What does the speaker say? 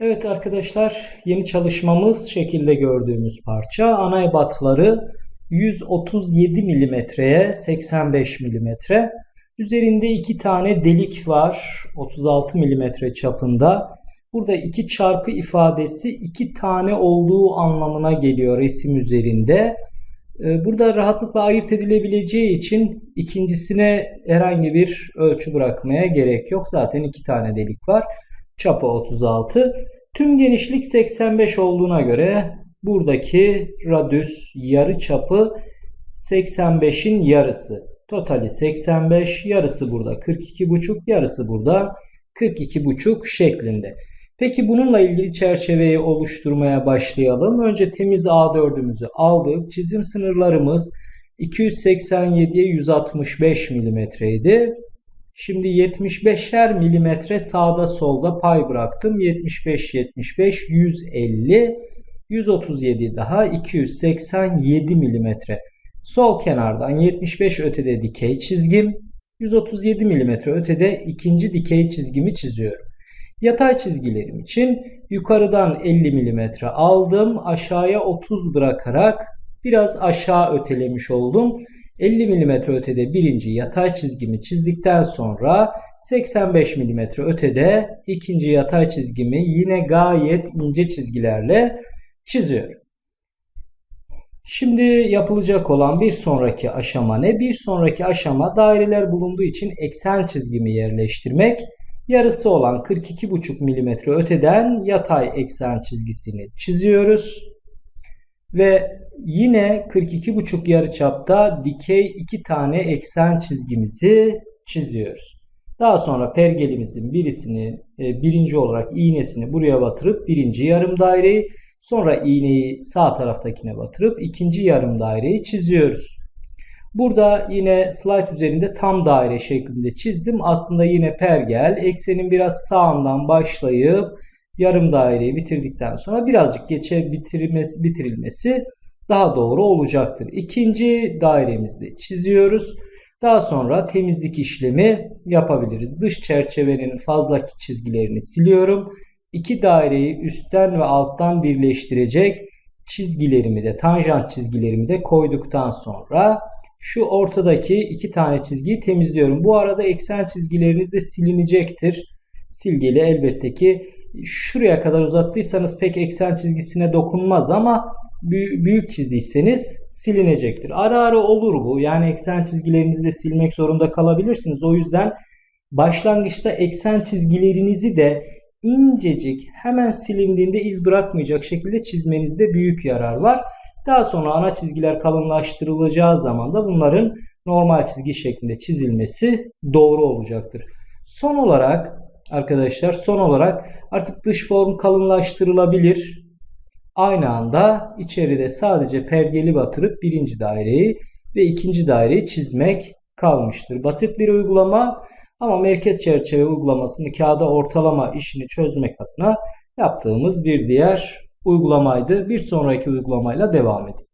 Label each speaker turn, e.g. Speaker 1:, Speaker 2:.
Speaker 1: Evet arkadaşlar yeni çalışmamız şekilde gördüğümüz parça ana ebatları 137 milimetreye 85 milimetre. Üzerinde iki tane delik var 36 milimetre çapında. Burada iki çarpı ifadesi iki tane olduğu anlamına geliyor resim üzerinde. Ee, Burada rahatlıkla ayırt edilebileceği için ikincisine herhangi bir ölçü bırakmaya gerek yok. Zaten iki tane delik var. Çapı 36. Tüm genişlik 85 olduğuna göre buradaki radüs yarı çapı 85'in yarısı. Totali 85, yarısı burada 42,5, yarısı burada 42,5 şeklinde. Peki bununla ilgili çerçeveyi oluşturmaya başlayalım. Önce temiz A4'ümüzü aldık. Çizim sınırlarımız 287'ye 165 milimetreydi. Şimdi 75'er milimetre sağda solda pay bıraktım. 75, 75, 150, 137 daha 287 milimetre. Sol kenardan 75 ötede dikey çizgim, 137 milimetre ötede ikinci dikey çizgimi çiziyorum. Yatay çizgilerim için yukarıdan 50 milimetre aldım. Aşağıya 30 bırakarak biraz aşağı ötelemiş oldum. 50 mm ötede birinci yatay çizgimi çizdikten sonra 85 mm ötede ikinci yatay çizgimi yine gayet ince çizgilerle çiziyorum. Şimdi yapılacak olan bir sonraki aşama ne? Bir sonraki aşama daireler bulunduğu için eksen çizgimi yerleştirmek. Yarısı olan 42,5 mm öteden yatay eksen çizgisini çiziyoruz. Ve yine 42,5 yarıçapta dikey iki tane eksen çizgimizi çiziyoruz. Daha sonra pergelimizin birisini e, birinci olarak iğnesini buraya batırıp birinci yarım daireyi sonra iğneyi sağ taraftakine batırıp ikinci yarım daireyi çiziyoruz. Burada yine slide üzerinde tam daire şeklinde çizdim. Aslında yine pergel eksenin biraz sağından başlayıp yarım daireyi bitirdikten sonra birazcık geçe bitirmesi, bitirilmesi daha doğru olacaktır. İkinci dairemizde çiziyoruz. Daha sonra temizlik işlemi yapabiliriz. Dış çerçevenin fazlaki çizgilerini siliyorum. İki daireyi üstten ve alttan birleştirecek çizgilerimi de tanjant çizgilerimi de koyduktan sonra şu ortadaki iki tane çizgiyi temizliyorum. Bu arada eksen çizgileriniz de silinecektir. Silgiyle elbette ki şuraya kadar uzattıysanız pek eksen çizgisine dokunmaz ama büyük çizdiyseniz silinecektir. Ara ara olur bu. Yani eksen çizgilerinizi de silmek zorunda kalabilirsiniz. O yüzden başlangıçta eksen çizgilerinizi de incecik hemen silindiğinde iz bırakmayacak şekilde çizmenizde büyük yarar var. Daha sonra ana çizgiler kalınlaştırılacağı zaman da bunların normal çizgi şeklinde çizilmesi doğru olacaktır. Son olarak arkadaşlar son olarak artık dış form kalınlaştırılabilir. Aynı anda içeride sadece pergeli batırıp birinci daireyi ve ikinci daireyi çizmek kalmıştır. Basit bir uygulama ama merkez çerçeve uygulamasını kağıda ortalama işini çözmek adına yaptığımız bir diğer uygulamaydı. Bir sonraki uygulamayla devam edelim.